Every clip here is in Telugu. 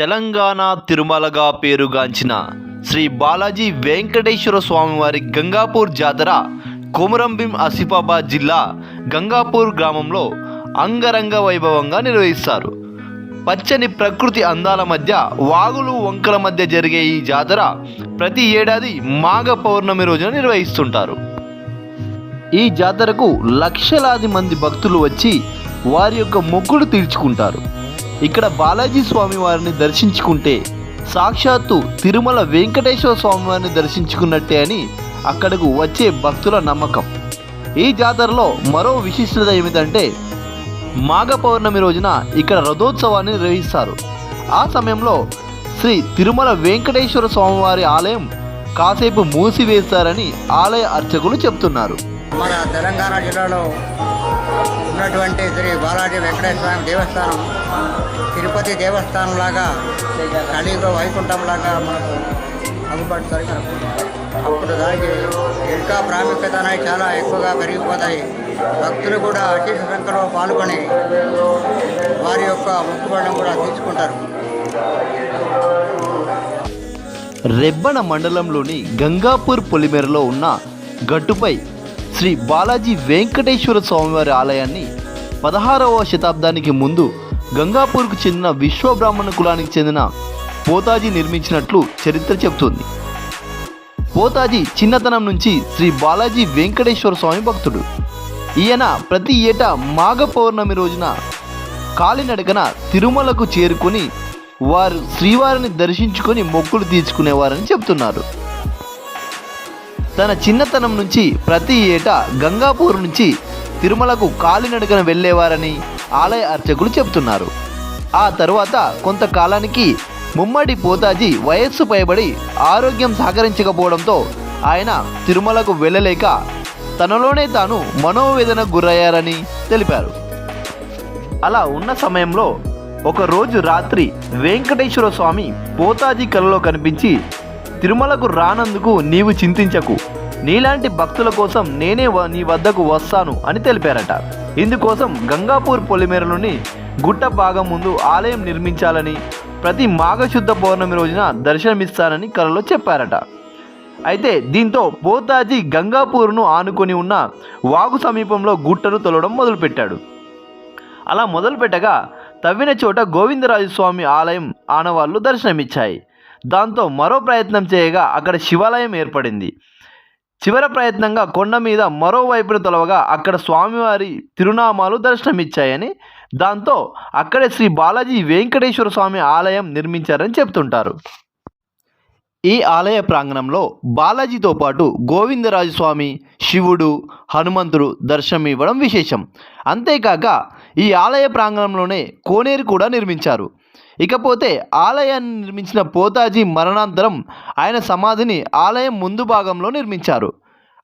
తెలంగాణ తిరుమలగా పేరుగాంచిన శ్రీ బాలాజీ వెంకటేశ్వర స్వామివారి గంగాపూర్ జాతర కొమురంభీం ఆసిఫాబాద్ జిల్లా గంగాపూర్ గ్రామంలో అంగరంగ వైభవంగా నిర్వహిస్తారు. పచ్చని ప్రకృతి అందాల మధ్య వాగులు వంకల మధ్య జరిగే ఈ జాతర ప్రతి ఏడాది మాఘ పౌర్ణమి రోజున నిర్వహిస్తుంటారు. ఈ జాతరకు లక్షలాది మంది భక్తులు వచ్చి వారి యొక్క మొక్కులు తీర్చుకుంటారు. ఇక్కడ బాలాజీ స్వామి వారిని దర్శించుకుంటే సాక్షాత్తు తిరుమల వెంకటేశ్వర స్వామి వారిని దర్శించుకున్నట్టే అని అక్కడకు వచ్చే భక్తుల నమ్మకం. ఈ జాతరలో మరో విశిష్టత ఏమిటంటే మాఘ పౌర్ణమి రోజున ఇక్కడ రథోత్సవాన్ని నిర్వహిస్తారు. ఆ సమయంలో శ్రీ తిరుమల వెంకటేశ్వర స్వామివారి ఆలయం కాసేపు మూసివేస్తారని ఆలయ అర్చకులు చెప్తున్నారు మన తెలంగాణ జిల్లాలో ఉన్నటువంటి శ్రీ బాలాజీ వెంకటేశ్వర స్వామి దేవస్థానం తిరుపతి దేవస్థానం లాగా కలియుగ వైకుంఠం లాగా మనకు అగుపడుతుంది అప్పుడు దానికి ఇంకా ప్రాముఖ్యత అనేది చాలా ఎక్కువగా పెరిగిపోతాయి. భక్తులు కూడా అశేష సంఖ్యలో పాల్గొని వారి యొక్క మొక్కుబడిని కూడా తీసుకుంటారు రెబ్బన మండలంలోని గంగాపూర్ పొలిమేరలో ఉన్న గట్టుపై శ్రీ బాలాజీ వెంకటేశ్వర స్వామివారి ఆలయాన్ని పదహారవ శతాబ్దానికి ముందు గంగాపూర్కు చెందిన విశ్వబ్రాహ్మణ కులానికి చెందిన పోతాజీ నిర్మించినట్లు చరిత్ర చెబుతుంది. పోతాజీ చిన్నతనం నుంచి శ్రీ బాలాజీ వెంకటేశ్వర స్వామి భక్తుడు. ఈయన ప్రతి ఏటా మాఘ పౌర్ణమి రోజున కాలినడకన తిరుమలకు చేరుకొని వారు శ్రీవారిని దర్శించుకొని మొక్కులు తీర్చుకునేవారని చెప్తున్నారు తన చిన్నతనం నుంచి ప్రతి ఏటా గంగాపూర్ నుంచి తిరుమలకు కాలినడకన వెళ్ళేవారని ఆలయ అర్చకులు చెప్తున్నారు ఆ తరువాత కొంతకాలానికి ముమ్మడి పోతాజీ వయస్సు పైబడి ఆరోగ్యం సహకరించకపోవడంతో ఆయన తిరుమలకు వెళ్ళలేక తనలోనే తాను మనోవేదనకు గురయ్యారని తెలిపారు. అలా ఉన్న సమయంలో ఒకరోజు రాత్రి వెంకటేశ్వర స్వామి పోతాజీ కలలో కనిపించి తిరుమలకు రానందుకు నీవు చింతించకు. నీలాంటి భక్తుల కోసం నేనే వ- నీ వద్దకు వస్తాను అని తెలిపారట. ఇందుకోసం గంగాపూర్ పొలిమేరలోని గుట్ట భాగం ముందు ఆలయం నిర్మించాలని ప్రతి మాఘశుద్ధ పౌర్ణమి రోజున దర్శనమిస్తానని కలలో చెప్పారట. అయితే దీంతో పోతాజీ గంగాపూర్ను ఆనుకొని ఉన్న వాగు సమీపంలో గుట్టను తొలడం మొదలుపెట్టాడు. అలా మొదలుపెట్టగా తవ్విన చోట గోవిందరాజు స్వామి ఆలయం ఆనవాళ్ళు దర్శనమిచ్చాయి. దాంతో మరో ప్రయత్నం చేయగా అక్కడ శివాలయం ఏర్పడింది. చివరి ప్రయత్నంగా కొండ మీద మరోవైపున తొలవగా అక్కడ స్వామివారి తిరునామాలు దర్శనమిచ్చాయని దాంతో అక్కడే శ్రీ బాలాజీ వెంకటేశ్వర స్వామి ఆలయం నిర్మించారని చెప్తుంటారు. ఈ ఆలయ ప్రాంగణంలో బాలాజీతో పాటు గోవిందరాజు స్వామి శివుడు హనుమంతుడు దర్శనం ఇవ్వడం విశేషం. అంతేకాక ఈ ఆలయ ప్రాంగణంలోనే కోనేరు కూడా నిర్మించారు. ఇకపోతే ఆలయాన్ని నిర్మించిన పోతాజీ మరణాంతరం ఆయన సమాధిని ఆలయం ముందు భాగంలో నిర్మించారు.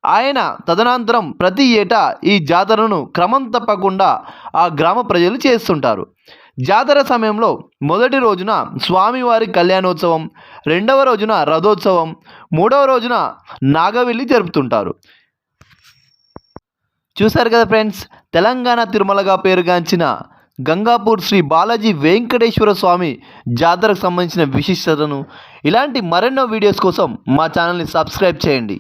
ఆయన తదనంతరం ప్రతి ఏటా ఈ జాతరను క్రమం తప్పకుండా ఆ గ్రామ ప్రజలు చేస్తుంటారు. జాతర సమయంలో మొదటి రోజున స్వామివారి కళ్యాణోత్సవం రెండవ రోజున రథోత్సవం మూడవ రోజున నాగవెల్లి జరుపుతుంటారు. చూశారు కదా ఫ్రెండ్స్ తెలంగాణ తిరుమలగా పేరుగాంచిన గంగాపూర్ శ్రీ బాలాజీ వెంకటేశ్వర స్వామి జాతరకు సంబంధించిన విశిష్టతను. ఇలాంటి మరెన్నో వీడియోస్ కోసం మా ఛానల్ని సబ్స్క్రైబ్ చేయండి.